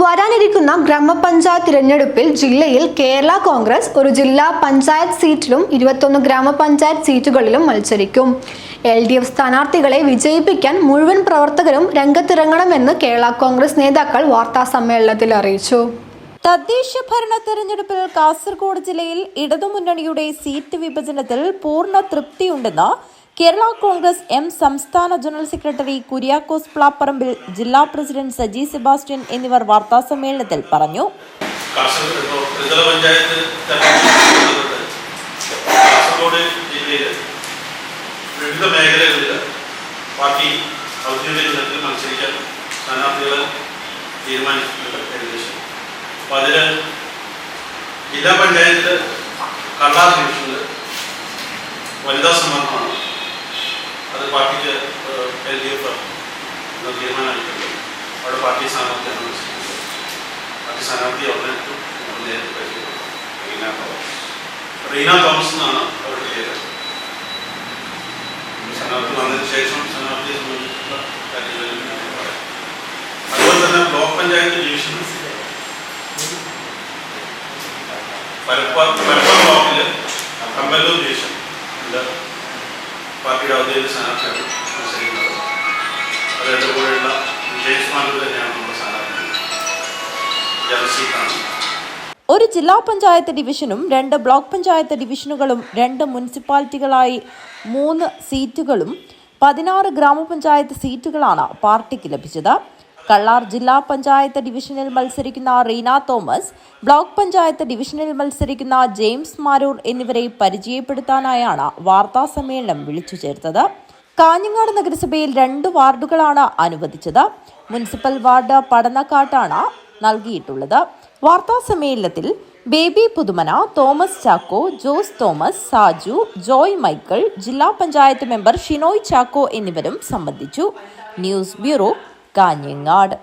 വരാനിരിക്കുന്ന ഗ്രാമപഞ്ചായത്ത് തിരഞ്ഞെടുപ്പിൽ ജില്ലയിൽ കേരള കോൺഗ്രസ് ഒരു ജില്ലാ പഞ്ചായത്ത് സീറ്റിലും ഇരുപത്തൊന്ന് ഗ്രാമപഞ്ചായത്ത് സീറ്റുകളിലും മത്സരിക്കും. എൽ ഡി എഫ് സ്ഥാനാർത്ഥികളെ വിജയിപ്പിക്കാൻ മുഴുവൻ പ്രവർത്തകരും രംഗത്തിറങ്ങണമെന്ന് കേരള കോൺഗ്രസ് നേതാക്കൾ വാർത്താ സമ്മേളനത്തിൽ അറിയിച്ചു. തദ്ദേശ ഭരണ തെരഞ്ഞെടുപ്പിൽ കാസർഗോഡ് ജില്ലയിൽ ഇടതുമുന്നണിയുടെ സീറ്റ് വിഭജനത്തിൽ പൂർണ തൃപ്തിയുണ്ടെന്ന് കേരള കോൺഗ്രസ് എം സംസ്ഥാന ജനറൽ സെക്രട്ടറി കുര്യാക്കോസ് പ്ലാപ്പറമ്പിൽ ജില്ലാ പ്രസിഡന്റ് സജി സെബാസ്റ്റ്യൻ എന്നിവർ വാർത്താസമ്മേളനത്തിൽ പറഞ്ഞു. പഞ്ചായത്ത് പാർട്ടി ഔദ്യോഗിക അതിൽ ജില്ലാ പഞ്ചായത്തിൽ കള്ളാർ ഡിവിഷനിൽ വനിതാ അത് പാർട്ടിക്ക് എൽ ഡി എഫ് തീരുമാനമായിട്ടുണ്ട് അവിടെ പാർട്ടി സ്ഥാനാർത്ഥിയാണ് മത്സരിക്കുന്നത്. പാർട്ടി സ്ഥാനാർത്ഥി അവിടെ നേരിട്ട് പരിചയപ്പെട്ടു. റീന തോമസ്. റീന തോമസ് എന്നാണ് അവരുടെ പേര്. സ്ഥാനാർത്ഥി വന്നതിന് ശേഷം സ്ഥാനാർത്ഥിയെ സംബന്ധിച്ചുള്ള കാര്യങ്ങളിൽ അതുപോലെ തന്നെ ബ്ലോക്ക് പഞ്ചായത്ത് ഡിവിഷൻ പരപ്പ പരപ്പ ബ്ലോക്കിൽ കമ്പല്ലൂർ ഡിവിഷൻ ഉണ്ട്. പാർട്ടിയുടെ ഔദ്യോഗിക സ്ഥാനാർത്ഥിയാണ് ഒരു ജില്ലാ പഞ്ചായത്ത് ഡിവിഷനും രണ്ട് ബ്ലോക്ക് പഞ്ചായത്ത് ഡിവിഷനുകളും രണ്ട് മുനിസിപ്പാലിറ്റികളായി മൂന്ന് സീറ്റുകളും പതിനാറ് ഗ്രാമപഞ്ചായത്ത് സീറ്റുകളാണ് പാർട്ടിക്ക് ലഭിച്ചത്. കള്ളാർ ജില്ലാ പഞ്ചായത്ത് ഡിവിഷനിൽ മത്സരിക്കുന്ന റീന തോമസ് ബ്ലോക്ക് പഞ്ചായത്ത് ഡിവിഷനിൽ മത്സരിക്കുന്ന ജെയിംസ് മാരൂർ എന്നിവരെ പരിചയപ്പെടുത്താനായാണ് വാർത്താ സമ്മേളനം വിളിച്ചു ചേർത്തത്. കാഞ്ഞങ്ങാട് നഗരസഭയിൽ രണ്ട് വാർഡുകളാണ് അനുവദിച്ചത്. മുനിസിപ്പൽ വാർഡ് പടന്നക്കാട്ടാണ് നൽകിയിട്ടുള്ളത്. വാർത്താ സമ്മേളനത്തിൽ ബേബി പുതുമന തോമസ് ചാക്കോ ജോസ് തോമസ് സാജു ജോയ് മൈക്കിൾ ജില്ലാ പഞ്ചായത്ത് മെമ്പർ ഷിനോയ് ചാക്കോ എന്നിവരും സംബന്ധിച്ചു. News bureau Kanhangad.